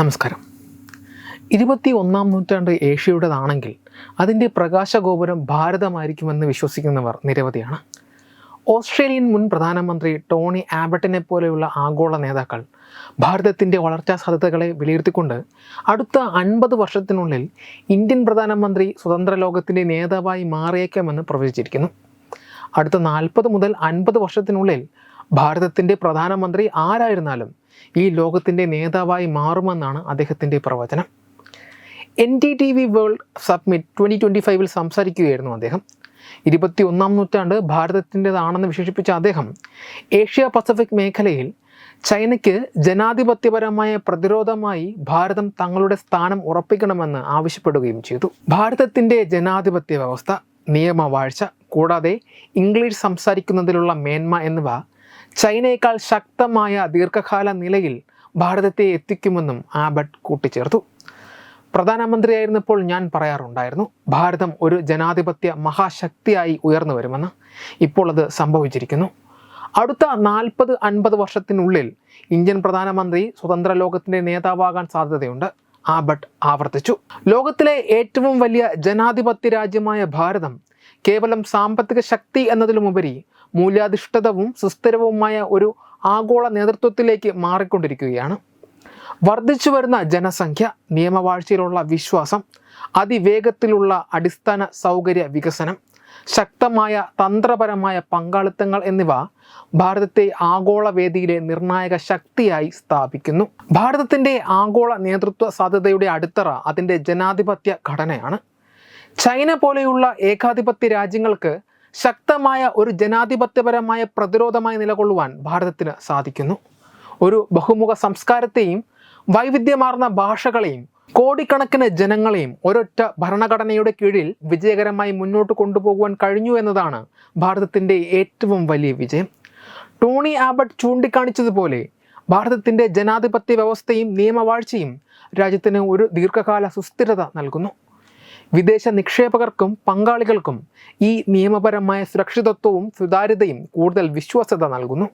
നമസ്കാരം. ഇരുപത്തി ഒന്നാം നൂറ്റാണ്ട് ഏഷ്യയുടേതാണെങ്കിൽ അതിന്റെ പ്രകാശഗോപുരം ഭാരതമായിരിക്കുമെന്ന് വിശ്വസിക്കുന്നവർ നിരവധിയാണ്. ഓസ്ട്രേലിയൻ മുൻ പ്രധാനമന്ത്രി ടോണി ആബട്ടിനെ പോലെയുള്ള ആഗോള നേതാക്കൾ ഭാരതത്തിന്റെ വളർച്ചാ സാധ്യതകളെ വിലയിരുത്തിക്കൊണ്ട് അടുത്ത അൻപത് വർഷത്തിനുള്ളിൽ ഇന്ത്യൻ പ്രധാനമന്ത്രി സ്വതന്ത്ര ലോകത്തിന്റെ നേതാവായി മാറിയേക്കാമെന്ന് പ്രവചിച്ചിരിക്കുന്നു. അടുത്ത നാൽപ്പത് മുതൽ അൻപത് വർഷത്തിനുള്ളിൽ ഭാരതത്തിന്റെ പ്രധാനമന്ത്രി ആരായിരുന്നാലും ഈ ലോകത്തിന്റെ നേതാവായി മാറുമെന്നാണ് അദ്ദേഹത്തിന്റെ പ്രവചനം. N D T V world summit twenty twenty ഫൈവിൽ സംസാരിക്കുകയായിരുന്നു അദ്ദേഹം. ഇരുപത്തി ഒന്നാം നൂറ്റാണ്ട് ഭാരതത്തിന്റെതാണെന്ന് വിശേഷിപ്പിച്ച അദ്ദേഹം ഏഷ്യ പസഫിക് മേഖലയിൽ ചൈനയ്ക്ക് ജനാധിപത്യപരമായ പ്രതിരോധമായി ഭാരതം തങ്ങളുടെ സ്ഥാനം ഉറപ്പിക്കണമെന്ന് ആവശ്യപ്പെടുകയും ചെയ്തു. ഭാരതത്തിന്റെ ജനാധിപത്യ വ്യവസ്ഥ നിയമവാഴ്ച കൂടാതെ ഇംഗ്ലീഷ് സംസാരിക്കുന്നതിലുള്ള മേന്മ എന്നിവ ചൈനയേക്കാൾ ശക്തമായ ദീർഘകാല നിലയിൽ ഭാരതത്തെ എത്തിക്കുമെന്നും ആബട്ട് കൂട്ടിച്ചേർത്തു. പ്രധാനമന്ത്രിയായിരുന്നപ്പോൾ ഞാൻ പറയാറുണ്ടായിരുന്നു ഭാരതം ഒരു ജനാധിപത്യ മഹാശക്തിയായി ഉയർന്നു വരുമെന്ന്. ഇപ്പോൾ അത് സംഭവിച്ചിരിക്കുന്നു. അടുത്ത നാൽപ്പത് അൻപത് വർഷത്തിനുള്ളിൽ ഇന്ത്യൻ പ്രധാനമന്ത്രി സ്വതന്ത്ര ലോകത്തിന്റെ നേതാവാകാൻ സാധ്യതയുണ്ട് ആബട്ട് ആവർത്തിച്ചു. ലോകത്തിലെ ഏറ്റവും വലിയ ജനാധിപത്യ രാജ്യമായ ഭാരതം കേവലം സാമ്പത്തിക ശക്തി എന്നതിലുമുപരി മൂല്യാധിഷ്ഠിതവും സുസ്ഥിരവുമായ ഒരു ആഗോള നേതൃത്വത്തിലേക്ക് മാറിക്കൊണ്ടിരിക്കുകയാണ്. വർദ്ധിച്ചു വരുന്ന ജനസംഖ്യ നിയമവാഴ്ചയിലുള്ള വിശ്വാസം അതിവേഗത്തിലുള്ള അടിസ്ഥാന സൗകര്യ വികസനം ശക്തമായ തന്ത്രപരമായ പങ്കാളിത്തങ്ങൾ എന്നിവ ഭാരതത്തെ ആഗോള വേദിയിലെ നിർണായക ശക്തിയായി സ്ഥാപിക്കുന്നു. ഭാരതത്തിന്റെ ആഗോള നേതൃത്വ സാധ്യതയുടെ അടിത്തറ അതിന്റെ ജനാധിപത്യ ഘടനയാണ്. ചൈന പോലെയുള്ള ഏകാധിപത്യ രാജ്യങ്ങൾക്ക് ശക്തമായ ഒരു ജനാധിപത്യപരമായ പ്രതിരോധമായി നിലകൊള്ളുവാൻ ഭാരതത്തിന് സാധിക്കുന്നു. ഒരു ബഹുമുഖ സംസ്കാരത്തെയും വൈവിധ്യമാർന്ന ഭാഷകളെയും കോടിക്കണക്കിന് ജനങ്ങളെയും ഒരൊറ്റ ഭരണഘടനയുടെ കീഴിൽ വിജയകരമായി മുന്നോട്ട് കൊണ്ടുപോകുവാൻ കഴിഞ്ഞു എന്നതാണ് ഭാരതത്തിന്റെ ഏറ്റവും വലിയ വിജയം. ടോണി ആബട്ട് ചൂണ്ടിക്കാണിച്ചതുപോലെ ഭാരതത്തിന്റെ ജനാധിപത്യ വ്യവസ്ഥയും നിയമവാഴ്ചയും രാജ്യത്തിന് ഒരു ദീർഘകാല സുസ്ഥിരത നൽകുന്നു. വിദേശ നിക്ഷേപകർക്കും പങ്കാളികൾക്കും ഈ നിയമപരമായ സുരക്ഷിതത്വവും സുതാര്യതയും കൂടുതൽ വിശ്വാസ്യത നൽകുന്നു.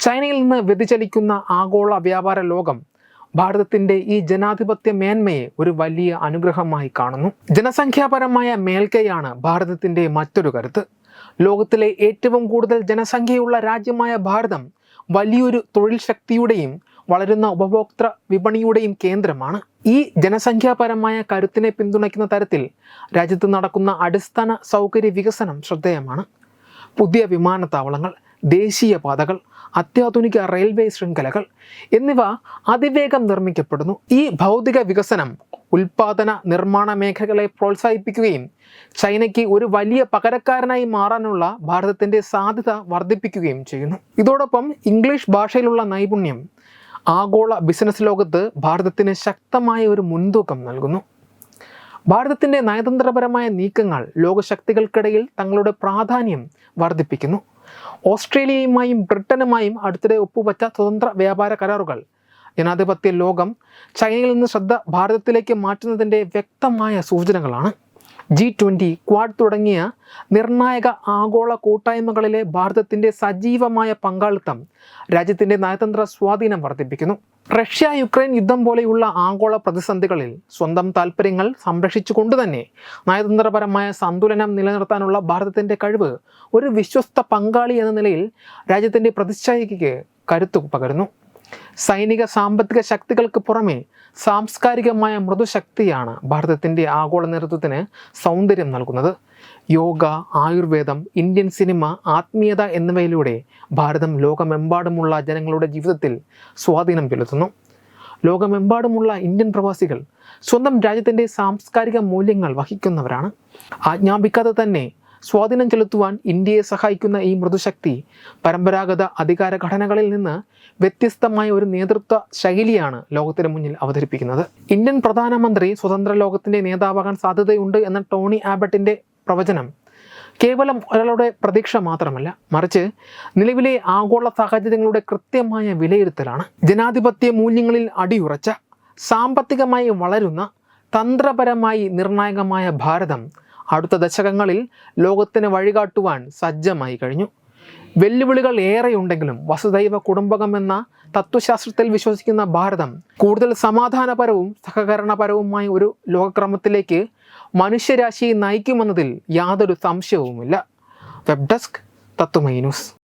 ചൈനയിൽ നിന്ന് വ്യതിചലിക്കുന്ന ആഗോള വ്യാപാര ലോകം ഭാരതത്തിന്റെ ഈ ജനാധിപത്യ മേന്മയെ ഒരു വലിയ അനുഗ്രഹമായി കാണുന്നു. ജനസംഖ്യാപരമായ മേൽക്കൈയാണ് ഭാരതത്തിന്റെ മറ്റൊരു കരുത്ത്. ലോകത്തിലെ ഏറ്റവും കൂടുതൽ ജനസംഖ്യയുള്ള രാജ്യമായ ഭാരതം വലിയൊരു തൊഴിൽ ശക്തിയുടെയും വളരുന്ന ഉപഭോക്തൃ വിപണിയുടെയും കേന്ദ്രമാണ്. ഈ ജനസംഖ്യാപരമായ കരുത്തിനെ പിന്തുണയ്ക്കുന്ന തരത്തിൽ രാജ്യത്ത് നടക്കുന്ന അടിസ്ഥാന സൗകര്യ വികസനം ശ്രദ്ധേയമാണ്. പുതിയ വിമാനത്താവളങ്ങൾ ദേശീയ പാതകൾ അത്യാധുനിക റെയിൽവേ ശൃംഖലകൾ എന്നിവ അതിവേഗം നിർമ്മിക്കപ്പെടുന്നു. ഈ ഭൗതിക വികസനം ഉൽപാദന നിർമ്മാണ മേഖലകളെ പ്രോത്സാഹിപ്പിക്കുകയും ചൈനയ്ക്ക് ഒരു വലിയ പകരക്കാരനായി മാറാനുള്ള ഭാരതത്തിന്റെ സാധ്യത വർദ്ധിപ്പിക്കുകയും ചെയ്യുന്നു. ഇതോടൊപ്പം ഇംഗ്ലീഷ് ഭാഷയിലുള്ള നൈപുണ്യം ആഗോള ബിസിനസ് ലോകത്ത് ഭാരതത്തിന് ശക്തമായ ഒരു മുൻതൂക്കം നൽകുന്നു. ഭാരതത്തിന്റെ നയതന്ത്രപരമായ നീക്കങ്ങൾ ലോകശക്തികൾക്കിടയിൽ തങ്ങളുടെ പ്രാധാന്യം വർദ്ധിപ്പിക്കുന്നു. ഓസ്ട്രേലിയയുമായും ബ്രിട്ടനുമായും അടുത്തിടെ ഒപ്പുവച്ച സ്വതന്ത്ര വ്യാപാര കരാറുകൾ ജനാധിപത്യ ലോകം ചൈനയിൽ നിന്ന് ശ്രദ്ധ ഭാരതത്തിലേക്ക് മാറ്റുന്നതിന്റെ വ്യക്തമായ സൂചനകളാണ്. ജി ട്വന്റി ക്വാഡ് തുടങ്ങിയ നിർണായക ആഗോള കൂട്ടായ്മകളിലെ ഭാരതത്തിന്റെ സജീവമായ പങ്കാളിത്തം രാജ്യത്തിന്റെ നയതന്ത്ര സ്വാധീനം വർദ്ധിപ്പിക്കുന്നു. റഷ്യ യുക്രൈൻ യുദ്ധം പോലെയുള്ള ആഗോള പ്രതിസന്ധികളിൽ സ്വന്തം താൽപ്പര്യങ്ങൾ സംരക്ഷിച്ചുകൊണ്ട് തന്നെ നയതന്ത്രപരമായ സന്തുലനം നിലനിർത്താനുള്ള ഭാരതത്തിന്റെ കഴിവ് ഒരു വിശ്വസ്ത പങ്കാളി എന്ന നിലയിൽ രാജ്യത്തിന്റെ പ്രതിച്ഛായയ്ക്ക് കരുത്തു പകരുന്നു. സൈനിക സാമ്പത്തിക ശക്തികൾക്ക് പുറമെ സാംസ്കാരികമായ മൃദുശക്തിയാണ് ഭാരതത്തിന്റെ ആഗോള നേതൃത്വത്തിന് സൗന്ദര്യം നൽകുന്നത്. യോഗ ആയുർവേദം ഇന്ത്യൻ സിനിമ ആത്മീയത എന്നിവയിലൂടെ ഭാരതം ലോകമെമ്പാടുമുള്ള ജനങ്ങളുടെ ജീവിതത്തിൽ സ്വാധീനം ചെലുത്തുന്നു. ലോകമെമ്പാടുമുള്ള ഇന്ത്യൻ പ്രവാസികൾ സ്വന്തം രാജ്യത്തിന്റെ സാംസ്കാരിക മൂല്യങ്ങൾ വഹിക്കുന്നവരാണ്. ആജ്ഞാപിക്കാതെ തന്നെ സ്വാധീനം ചെലുത്തുവാൻ ഇന്ത്യയെ സഹായിക്കുന്ന ഈ മൃദുശക്തി പരമ്പരാഗത അധികാര ഘടനകളിൽ നിന്ന് വ്യത്യസ്തമായ ഒരു നേതൃത്വ ശൈലിയാണ് ലോകത്തിന് മുന്നിൽ അവതരിപ്പിക്കുന്നത്. ഇന്ത്യൻ പ്രധാനമന്ത്രി സ്വതന്ത്ര ലോകത്തിന്റെ നേതാവാകാൻ സാധ്യതയുണ്ട് എന്ന ടോണി ആബട്ടിന്റെ പ്രവചനം കേവലം ഒരാളുടെ പ്രതീക്ഷ മാത്രമല്ല മറിച്ച് നിലവിലെ ആഗോള സാഹചര്യങ്ങളുടെ കൃത്യമായ വിലയിരുത്തലാണ്. ജനാധിപത്യ മൂല്യങ്ങളിൽ അടിയുറച്ച സാമ്പത്തികമായി വളരുന്ന തന്ത്രപരമായി നിർണായകമായ ഭാരതം അടുത്ത ദശകങ്ങളിൽ ലോകത്തിന് വഴികാട്ടുവാൻ സജ്ജമായി കഴിഞ്ഞു. വെല്ലുവിളികൾ ഏറെയുണ്ടെങ്കിലും വസുദൈവ കുടുംബകം എന്ന തത്വശാസ്ത്രത്തിൽ വിശ്വസിക്കുന്ന ഭാരതം കൂടുതൽ സമാധാനപരവും സഹകരണപരവുമായ ഒരു ലോകക്രമത്തിലേക്ക് മനുഷ്യരാശിയെ നയിക്കുമെന്നതിൽ യാതൊരു സംശയവുമില്ല. Web desk Tatwamayi news.